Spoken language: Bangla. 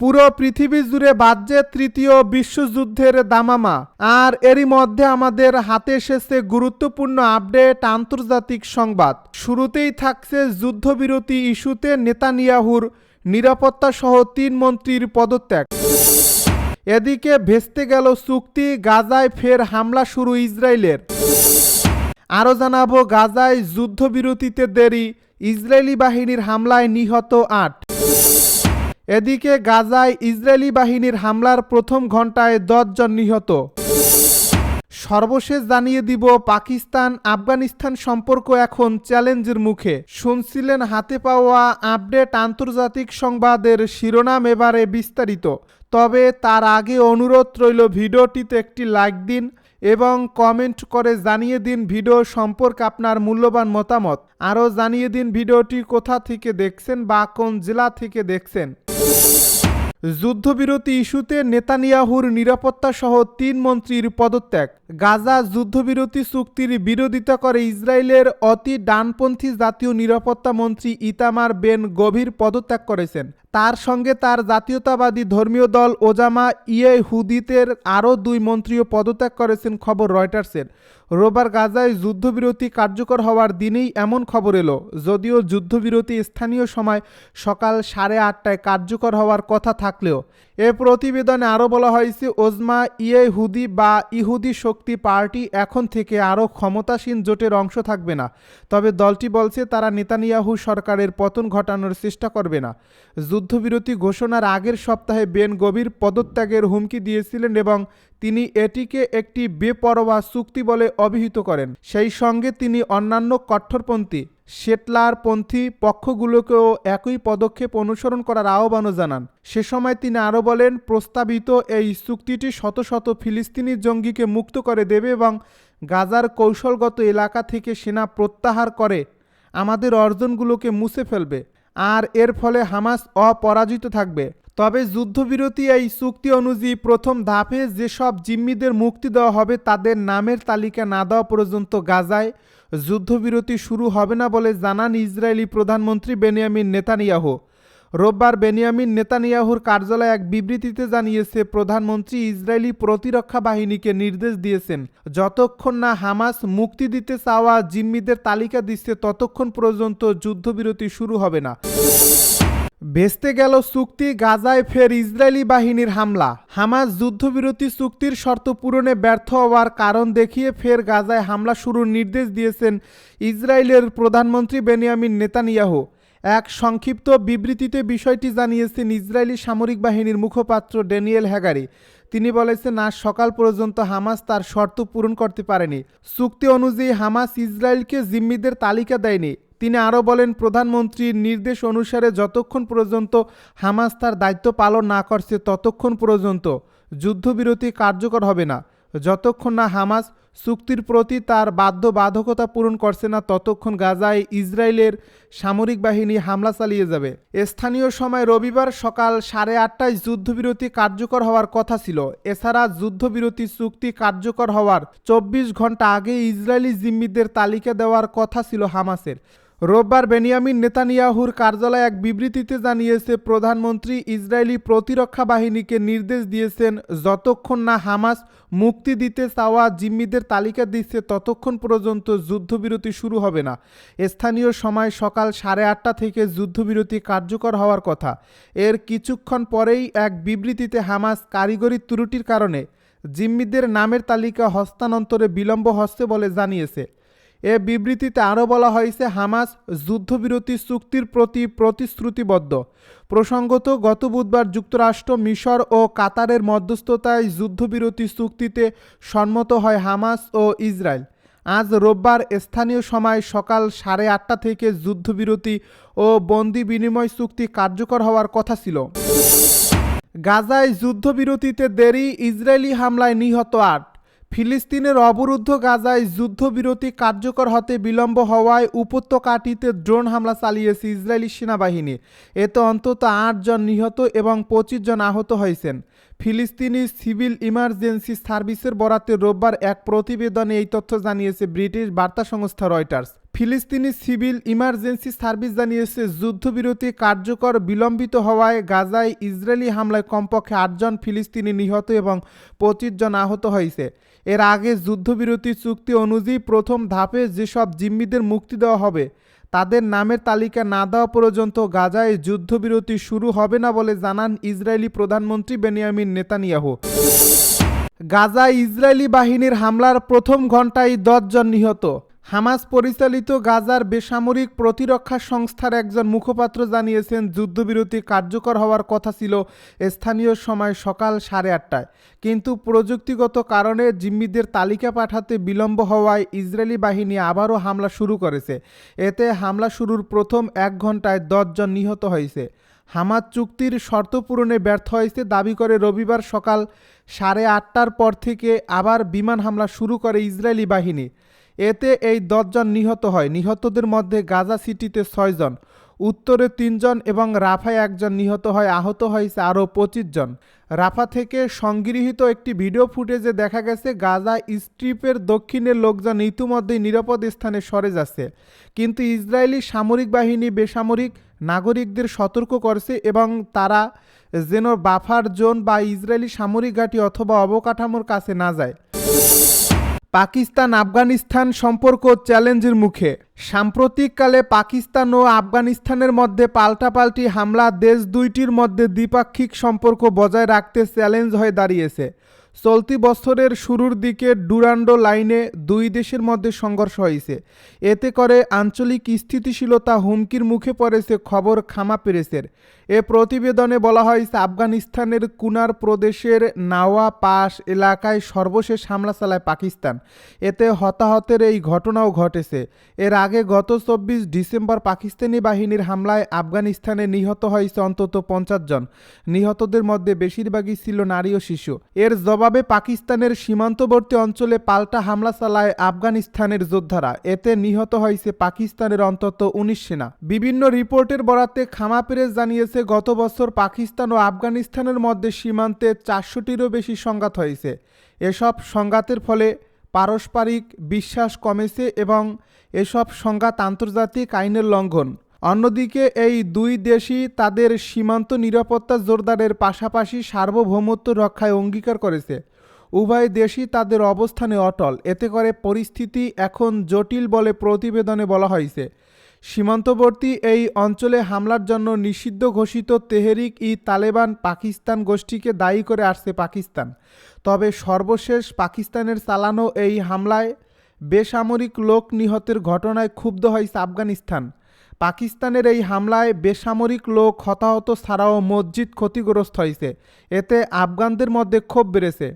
পুরো পৃথিবী জুড়ে বাজছে তৃতীয় বিশ্বযুদ্ধের দামামা। আর এরই মধ্যে আমাদের হাতে এসেছে গুরুত্বপূর্ণ আপডেট আন্তর্জাতিক সংবাদ। শুরুতেই থাকছে যুদ্ধবিরতি ইস্যুতে নেতানিয়াহুর নিরাপত্তা সহ তিন মন্ত্রীর পদত্যাগ। এদিকে ভেস্তে গেল চুক্তি, গাজায় ফের হামলা শুরু ইসরায়েলের। আরও জানাব, গাজায় যুদ্ধবিরতিতে দেরি, ইসরায়েলি বাহিনীর হামলায় নিহত আট। এদিকে গাজায় ইসরায়েলি বাহিনীর হামলার প্রথম ঘন্টায় দশজন নিহত। সর্বশেষ জানিয়ে দিব, পাকিস্তান আফগানিস্তান সম্পর্ক এখন চ্যালেঞ্জের মুখে। শুনছিলেন হাতে পাওয়া আপডেট আন্তর্জাতিক সংবাদের শিরোনাম এবারে বিস্তারিত। তবে তার আগে অনুরোধ রইল, ভিডিওটিতে একটি লাইক দিন এবং কমেন্ট করে জানিয়ে দিন ভিডিও সম্পর্কে আপনার মূল্যবান মতামত। আরও জানিয়ে দিন ভিডিওটি কোথা থেকে দেখছেন বা কোন জেলা থেকে দেখছেন। যুদ্ধবিরতি ইস্যুতে নেতানিয়াহুর নিরাপত্তা সহ তিন মন্ত্রীর পদত্যাগ। গাজা যুদ্ধবিরতি চুক্তির বিরোধিতা করে ইসরায়েলের অতি ডানপন্থী জাতীয় নিরাপত্তা মন্ত্রী ইতামার বেন গভীর পদত্যাগ করেছেন। তার সঙ্গে তার জাতীয়তাবাদী ধর্মীয় দল ওজামা ইয়ে হুদিতের আরও দুই মন্ত্রীও পদত্যাগ করেছেন খবর রয়টার্সের। রোববার গাজায় যুদ্ধবিরতি কার্যকর হওয়ার দিনেই এমন খবর এলো, যদিও যুদ্ধবিরতি স্থানীয় সময় সকাল সাড়ে আটটায় কার্যকর হওয়ার কথা থাকলেও। এ প্রতিবেদনে আরও বলা হয়েছে, ওজমা ইয়ে হুদি বা ইহুদি শক্তি পার্টি এখন থেকে আরও ক্ষমতাসীন জোটের অংশ থাকবে না, তবে দলটি বলছে তারা নেতানিয়াহু সরকারের পতন ঘটানোর চেষ্টা করবে না। যুদ্ধবিরতি ঘোষণার আগের সপ্তাহে বেন গভীর পদত্যাগের হুমকি দিয়েছিলেন এবং তিনি এটিকে একটি বেপরোয়া চুক্তি বলে অভিহিত করেন। সেই সঙ্গে তিনি অন্যান্য কঠোরপন্থী শেটলারপন্থী পক্ষগুলোকেও একই পদক্ষেপ অনুসরণ করার আহ্বানও জানান। সে সময় তিনি আরও বলেন, প্রস্তাবিত এই চুক্তিটি শত শত ফিলিস্তিনি জঙ্গিকে মুক্ত করে দেবে এবং গাজার কৌশলগত এলাকা থেকে সেনা প্রত্যাহার করে আমাদের অর্জনগুলোকে মুছে ফেলবে। আর এর ফলে হামাস অপরাজিত থাকবে। তবে যুদ্ধবিরতি এই চুক্তি অনুযায়ী প্রথম ধাপে যেসব জিম্মিদের মুক্তি দেওয়া হবে তাদের নামের তালিকা না দেওয়া পর্যন্ত গাজায় যুদ্ধবিরতি শুরু হবে না বলে জানান ইসরায়েলি প্রধানমন্ত্রী বেনিয়ামিন নেতানিয়াহু। রোববার বেনিয়ামিন নেতানিয়াহুর কার্যালয়ে এক বিবৃতিতে জানিয়েছে, প্রধানমন্ত্রী ইসরায়েলি প্রতিরক্ষা বাহিনীকে নির্দেশ দিয়েছেন, যতক্ষণ না হামাস মুক্তি দিতে চাওয়া জিম্মিদের তালিকা দিচ্ছে, ততক্ষণ পর্যন্ত যুদ্ধবিরতি শুরু হবে না। ভেস্তে গেল চুক্তি, গাজায় ফের ইসরায়েলি বাহিনীর হামলা। হামাস যুদ্ধবিরতি চুক্তির শর্ত পূরণে ব্যর্থ হওয়ার কারণ দেখিয়ে ফের গাজায় হামলা শুরুর নির্দেশ দিয়েছেন ইসরায়েলের প্রধানমন্ত্রী বেনিয়ামিন নেতানিয়াহু। এক সংক্ষিপ্ত বিবৃতিতে বিষয়টি জানিয়েছেন ইসরায়েলি সামরিক বাহিনীর মুখপাত্র ড্যানিয়েল হ্যাগারি। তিনি বলেছেন, আজ সকাল পর্যন্ত হামাস তার শর্ত পূরণ করতে পারেনি। চুক্তি অনুযায়ী হামাস ইসরায়েলকে জিম্মিদের তালিকা দেয়নি। তিনি আরও বলেন, প্রধানমন্ত্রীর নির্দেশ অনুসারে যতক্ষণ পর্যন্ত হামাস তার দায়িত্ব পালন না করছে, ততক্ষণ পর্যন্ত যুদ্ধবিরতি কার্যকর হবে না। যতক্ষণ না হামাস চুক্তির প্রতি তার বাধ্যবাধকতা পূরণ করছে না, ততক্ষণ গাজায় ইসরায়েলের সামরিক বাহিনী হামলা চালিয়ে যাবে। স্থানীয় সময় রবিবার সকাল সাড়ে আটটায় যুদ্ধবিরতি কার্যকর হওয়ার কথা ছিল। এছাড়া যুদ্ধবিরতি চুক্তি কার্যকর হওয়ার চব্বিশ ঘণ্টা আগে ইসরায়েলি জিম্মিদের তালিকা দেওয়ার কথা ছিল হামাসের। রোববার বেনিয়ামিন নেতানিয়াহুর কার্যালয় এক বিবৃতিতে জানিয়েছে, প্রধানমন্ত্রী ইসরায়েলি প্রতিরক্ষা বাহিনীকে নির্দেশ দিয়েছেন, যতক্ষণ না হামাস মুক্তি দিতে চাওয়া জিম্মিদের তালিকা দিচ্ছে, ততক্ষণ পর্যন্ত যুদ্ধবিরতি শুরু হবে না। স্থানীয় সময় সকাল সাড়ে আটটা থেকে যুদ্ধবিরতি কার্যকর হওয়ার কথা। এর কিছুক্ষণ পরেই এক বিবৃতিতে হামাস কারিগরি ত্রুটির কারণে জিম্মিদের নামের তালিকা হস্তান্তরে বিলম্ব হচ্ছে বলে জানিয়েছে। এ বিবৃতিতে আরও বলা হয়েছে, হামাস যুদ্ধবিরতি চুক্তির প্রতি প্রতিশ্রুতিবদ্ধ। প্রসঙ্গত, গত বুধবার যুক্তরাষ্ট্র, মিশর ও কাতারের মধ্যস্থতায় যুদ্ধবিরতি চুক্তিতে সম্মত হয় হামাস ও ইসরায়েল। আজ রোববার স্থানীয় সময় সকাল সাড়ে আটটা থেকে যুদ্ধবিরতি ও বন্দি বিনিময় চুক্তি কার্যকর হওয়ার কথা ছিল। গাজায় যুদ্ধবিরতিতে দেরি, ইসরায়েলি হামলায় নিহত আট। ফিলিস্তিনের অবরুদ্ধ গাজায় যুদ্ধবিরতি কার্যকর হতে বিলম্ব হওয়ায় উপত্যকাটিতে ড্রোন হামলা চালিয়েছে ইসরায়েলি সেনাবাহিনী। এতে অন্তত আটজন নিহত এবং পঁচিশ জন আহত হয়েছেন। ফিলিস্তিনি সিভিল ইমার্জেন্সি সার্ভিসের বরাতে রোববার এক প্রতিবেদনে এই তথ্য জানিয়েছে ব্রিটিশ বার্তা সংস্থা রয়টার্স। ফিলিস্তিনি সিভিল ইমার্জেন্সি সার্ভিস জানিয়েছে, যুদ্ধবিরতি কার্যকর বিলম্বিত হওয়ায় গাজায় ইসরায়েলি হামলায় কমপক্ষে আটজন ফিলিস্তিনি নিহত এবং পঁচিশ জন আহত হয়েছে। এর আগে যুদ্ধবিরতি চুক্তি অনুযায়ী প্রথম ধাপে যেসব জিম্মিদের মুক্তি দেওয়া হবে, তাদের নামের তালিকা না দেওয়া পর্যন্ত গাজায় যুদ্ধবিরতি শুরু হবে না বলে জানান ইসরায়েলি প্রধানমন্ত্রী বেনিয়ামিন নেতানিয়াহু। গাজায় ইসরায়েলি বাহিনীর হামলার প্রথম ঘণ্টায় দশজন নিহত। হামাস পরিচালিত গাজার বেসামরিক প্রতিরক্ষা সংস্থার একজন মুখপাত্র জানিয়েছেন, যুদ্ধবিরতি কার্যকর হওয়ার কথা ছিল স্থানীয় সময় সকাল সাড়ে আটটায়। কিন্তু প্রযুক্তিগত কারণে জিম্মিদের তালিকা পাঠাতে বিলম্ব হওয়ায় ইসরায়েলি বাহিনী আবারও হামলা শুরু করেছে। এতে হামলা শুরুর প্রথম এক ঘন্টায় দশজন নিহত হয়েছে। হামাদ চুক্তির শর্ত পূরণে ব্যর্থ হয়েছে দাবি করে রবিবার সকাল সাড়ে আটটার পর থেকে আবার বিমান হামলা শুরু করে ইসরায়েলি বাহিনী। এতে এই দশজন নিহত হয়। নিহতদের মধ্যে গাজা সিটিতে ছয়জন উত্তরে তিনজন এবং রাফায় একজন নিহত হয়, আহত হয়েছে আরও পঁচিশ জন। রাফা থেকে সংগৃহীত একটি ভিডিও ফুটেজে দেখা গেছে, গাজা স্ট্রিপের দক্ষিণের লোকজন ইতিমধ্যেই নিরাপদ স্থানে সরে যাচ্ছে। কিন্তু ইসরায়েলি সামরিক বাহিনী বেসামরিক নাগরিকদের সতর্ক করছে এবং তারা যেন বাফার জোন বা ইসরায়েলি সামরিক ঘাঁটি অথবা অবকাঠামোর কাছে না যায়। পাকিস্তান আফগানিস্তান সম্পর্ক চ্যালেঞ্জের মুখে। সাম্প্রতিককালে পাকিস্তান ও আফগানিস্তানের মধ্যে পাল্টাপাল্টি হামলা দেশ দুইটির মধ্যে দ্বিপাক্ষিক সম্পর্ক বজায় রাখতে চ্যালেঞ্জ হয়ে দাঁড়িয়েছে। চলতি বছরের শুরুর দিকে ডুরান্ডো লাইনে দুই দেশের মধ্যে সংঘর্ষ হয়েছে। এতে করে আঞ্চলিক স্থিতিশীলতা হুমকির মুখে পড়েছে খবর খামা পেরেসের। এ প্রতিবেদনে বলা হয়েছে আফগানিস্তানের কুনার প্রদেশের নাওয়া পাস এলাকায় সর্বশেষ হামলা চালায় পাকিস্তান। এতে হতাহতের এই ঘটনাও ঘটেছে। এর আগে গত চব্বিশ ডিসেম্বর পাকিস্তানি বাহিনীর হামলায় আফগানিস্তানে নিহত হয়েছে অন্তত পঞ্চাশ জন। নিহতদের মধ্যে বেশিরভাগই ছিল নারী ও শিশু। এর জবাবে পাকিস্তানের সীমান্তবর্তী অঞ্চলে পাল্টা হামলা চালায় আফগানিস্তানের যোদ্ধারা। এতে নিহত হয়েছে পাকিস্তানের অন্তত উনিশ সেনা। বিভিন্ন রিপোর্টের বরাতে খামা পেরেজ জানিয়েছে গত বছর পাকিস্তান ও আফগানিস্তানের মধ্যে সীমান্তে চারশোটিরও বেশি সংঘাত হয়েছে। এসব সংঘাতের ফলে পারস্পরিক বিশ্বাস কমেছে এবং এসব সংঘাত আন্তর্জাতিক আইনের লঙ্ঘন। অন্যদিকে এই দুই দেশই তাদের সীমান্ত নিরাপত্তা জোরদারের পাশাপাশি সার্বভৌমত্ব রক্ষায় অঙ্গীকার করেছে। উভয় দেশই তাদের অবস্থানে অটল। এতে করে পরিস্থিতি এখন জটিল বলে প্রতিবেদনে বলা হয়েছে। সীমান্তবর্তী এই অঞ্চলে হামলার জন্য নিষিদ্ধ ঘোষিত তেহরিক ই তালেবান পাকিস্তান গোষ্ঠীকে দায়ী করে আসছে পাকিস্তান। তবে সর্বশেষ পাকিস্তানের চালানো এই হামলায় বেসামরিক লোক নিহতের ঘটনায় ক্ষুব্ধ হয়েছে আফগানিস্তান। পাকিস্তানের এই হামলায় বেসামরিক লোক হতাহত ছাড়াও মসজিদ ক্ষতিগ্রস্ত হয়েছে। এতে আফগানদের মধ্যে ক্ষোভ বেড়েছে।